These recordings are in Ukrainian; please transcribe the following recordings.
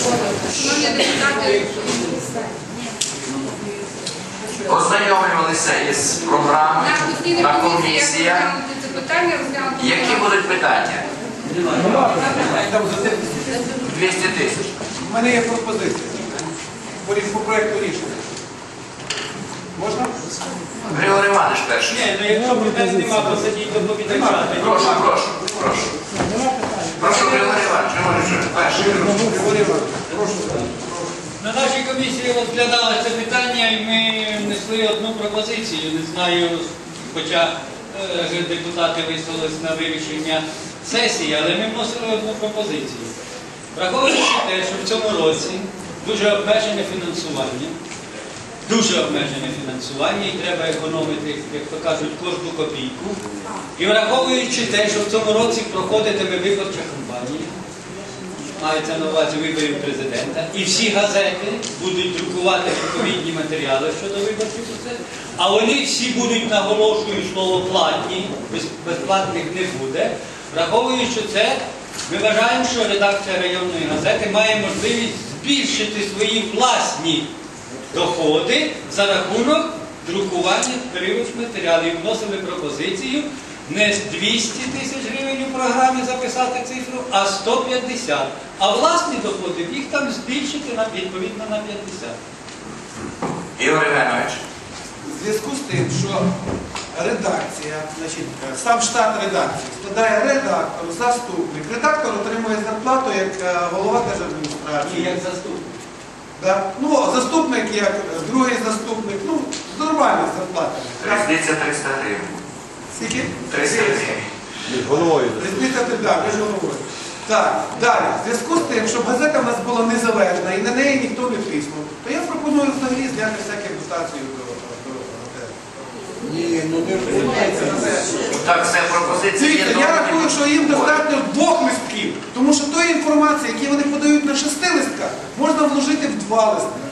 Шановні депутати, Ознайомлювалися із програмою на комісіях розглянути. Які будуть питання? Там за те- 200 тисяч. У мене є пропозиція. По проекту рішення. Можна? Григорій Іванович перший. Ні, ну якщо питань нема, посадіть доповідача. Прошу, прошу, прошу. Прошу, Григорій На нашій комісії розглядали це питання і ми внесли одну пропозицію. Не знаю, хоча е, депутати висловились на вирішення сесії, але ми вносили одну пропозицію. Враховуючи те, що в цьому році дуже обмежене фінансування, дуже обмежене фінансування і треба економити, як то кажуть, кожну копійку. І враховуючи те, що в цьому році проходитиме виборча мається на увазі виборів президента, і всі газети будуть друкувати відповідні матеріали щодо виборчих процесів, а вони всі будуть, наголошую, слово платні, безплатних не буде. Враховуючи це, ми вважаємо, що редакція районної газети має можливість збільшити свої власні доходи за рахунок друкування переводних матеріалів. Вносили пропозицію не 200 тисяч гривень у програмі записати цифру, а 150. А власні доходи їх там збільшити на відповідно на 50. Ігор Євгенович. В зв'язку з тим, що редакція, значить, сам штат редакції складає редактор, заступник. Редактор отримує зарплату як е, голова І держадміністрації. як заступник. Да? Ну, заступник як другий заступник, ну, нормальна зарплата. Різниця 300 гривень. Скільки? 300 гривень. Різниця так, ж. Так, далі. В зв'язку з тим, щоб газета в нас була незалежна і на неї ніхто не тиснув, то я пропоную взагалі зняти всякі дотації до. Ні, ну не приймається на це. Так, це пропозиція. Дивіться, я рахую, що їм достатньо двох листків, тому що тої інформації, які вони подають на шести листках, можна вложити в два листки.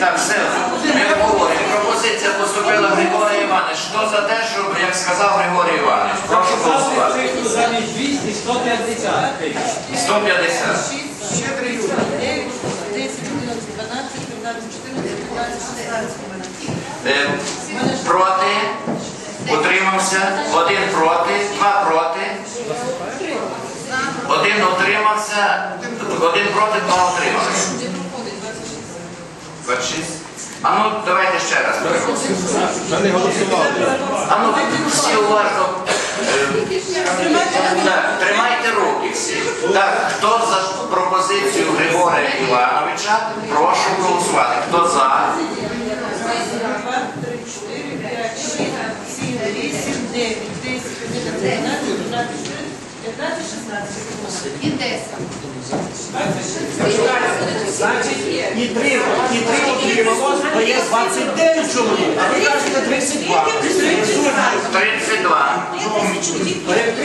Так, все, ми обговорюємо. Пропозиція поступила Григорій Іванович. Хто за те, щоб, як сказав Григорій Іванович, прошу голосувати. замість 200 150 тисяч. 150. Щедрий Юрій. 9, 10, 11, 12, 13, 14, 15, 16. Е, Проти. Утримався. Один проти. Два проти. Один утримався. Один проти, два утримався. 26. А ну, давайте ще раз. А ну, всі уважно. е, Так, тримайте руки всі. Так, хто за пропозицію Григорія Івановича, прошу голосувати. Хто за? 2, 3, 4, 5, 6, 7, 8, 9, 10, 11, 12, 13, 14, 15, 16. І 10. І три, і три отримало, то є 29 чоловік, а ви кажете 32. 32.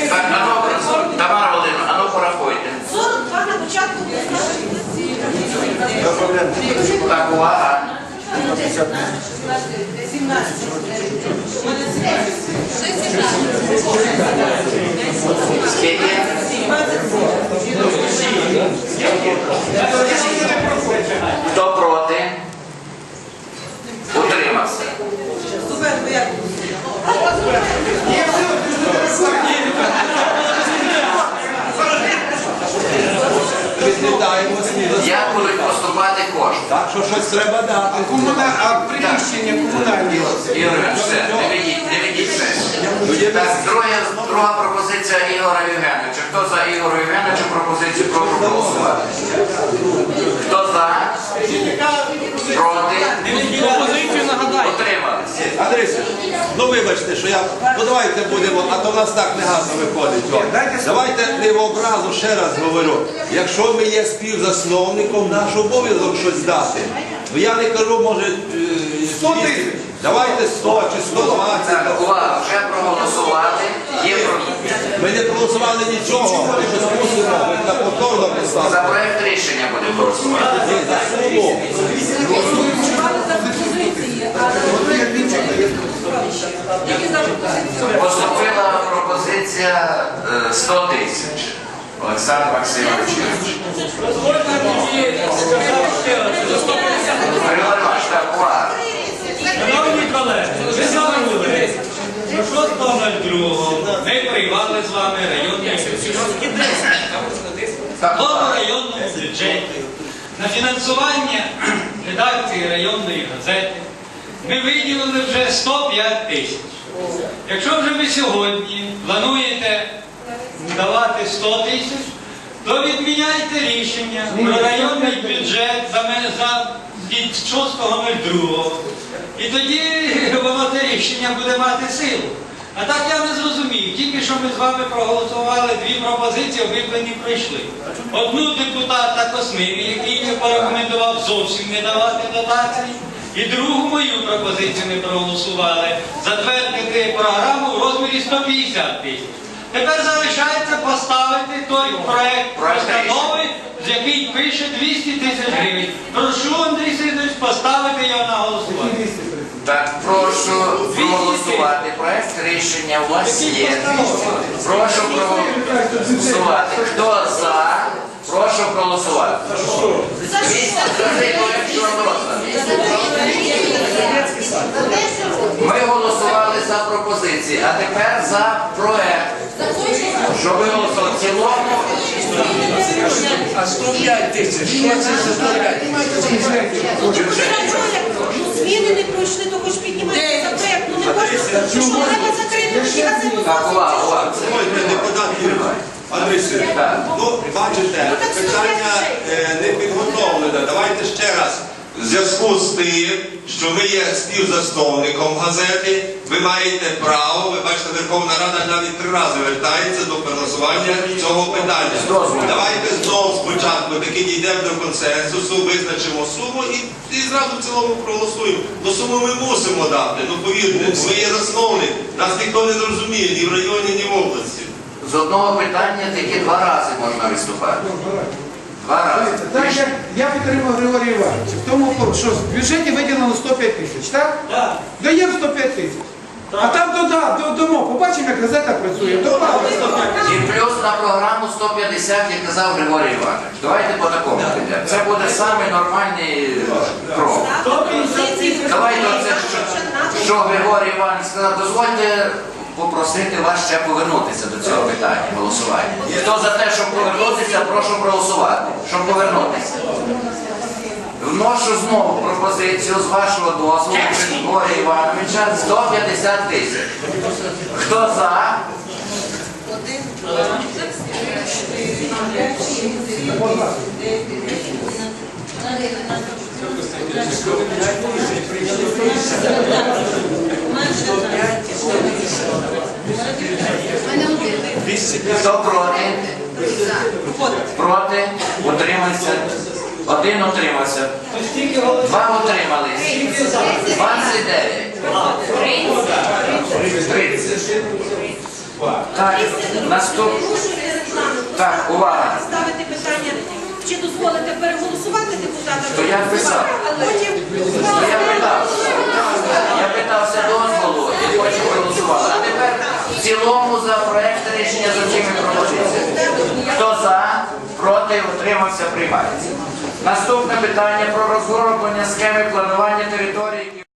Так, а ну, Тамара Володимирівна, а ну порахуйте. 42 на початку Так, увага. 17. 17. Скільки? Хто проти? Утримався. Як? Будуть поступати кошти? Так що щось треба дати. А, комуна... а приміщення комунальні. Ігор, все, не ведіть, не ведіть все. Так, друга, друга Хто за пропозицію прошу голосувати? Хто за? Проти? Пропозицію нагадаю. Утрималися. Андрій, ну вибачте, що я. Ну давайте будемо, а то в нас так негарно виходить. О. Давайте не в образу ще раз говорю. Якщо ми є співзасновником, наш обов'язок щось дати. Ну я не кажу, може. е, 100 тисяч. Давайте 100 чи 120. Так, увага, вже проголосували. Є про... Ми не проголосували нічого, ми щось мусимо, ми на повторно За поставили. проект рішення будемо голосувати. Ні, за суму. Поступила пропозиція е, 100 тисяч. Олександр Максимович. Дозвольте мені сказати ще раз. Григорій Іванович, так, увага. Шановні колеги, ви 02 ми приймали з вами районний Голова районного бюджету на фінансування редакції районної газети ми виділили вже 105 тисяч. Якщо вже ви сьогодні плануєте давати 100 тисяч, то відміняйте рішення про районний бюджет за від 6.02. І тоді воно це рішення буде мати силу. А так я не зрозумів. Тільки що ми з вами проголосували дві пропозиції, обидва не пройшли. Одну депутата Космирі, який не порекомендував зовсім не давати дотації, і другу мою пропозицію не проголосували затвердити програму в розмірі 150 тисяч. Тепер залишається поставити той Проект постанови, з який пише 200 тисяч гривень. Прошу, Андрій Сидорович, поставити його на голосування. Так, прошу проголосувати. Проект рішення у вас є. Прошу проголосувати. Хто за? Прошу проголосувати. Ми голосували за пропозиції, а тепер за проект. Що ви голосували в цілому? А 105 тисяч, що це за 105? Зміни не пройшли, то хоч піднімайте за проєкт. Ну не можна, що треба закрити. Андрій Сергійович, ну бачите, питання е, не підготовлене. Давайте ще раз. В зв'язку з тим, що ви є співзасновником газети, ви маєте право, ви бачите, Верховна Рада навіть три рази вертається до переносування цього питання. Давайте знову спочатку таки дійдемо до консенсусу, визначимо суму і, і зразу в цілому проголосуємо. Бо суму ми мусимо дати, ну повірте, ви є засновник, нас ніхто не зрозуміє ні в районі, ні в області. З одного питання тільки два рази можна виступати. Два рази. Так як я підтримав Григорія Івановича, в тому, що в бюджеті виділено 105 тисяч, так? Так. Даємо 105 тисяч. А там дода, додамо, побачимо, як газета працює. Добавимо 105 тисяч. І плюс на програму 150, як казав Григорій Іванович. Давайте по такому підемо. Це буде самий нормальний крок. Давайте оце, що, що Григорій Іванович сказав, дозвольте попросити вас ще повернутися до цього питання голосування. Хто за те, щоб повернутися, прошу проголосувати. Щоб повернутися. Вношу знову пропозицію з вашого дозволу Григорія Івановича 150 тисяч. Хто за? Один, Хто проти? Проти? Утримався? Один утримався. Два утримались. Скільки за? 29. 30. Так, наступ... Так, увага. Ставити питання, чи дозволите переголосувати депутата, То я писав. а потім То я питався. Я питався дозволу і потім проголосували. А тепер в цілому за проект рішення з усіми пропозиціями. Хто за, проти, утримався, приймається. Наступне питання про розроблення схеми планування території.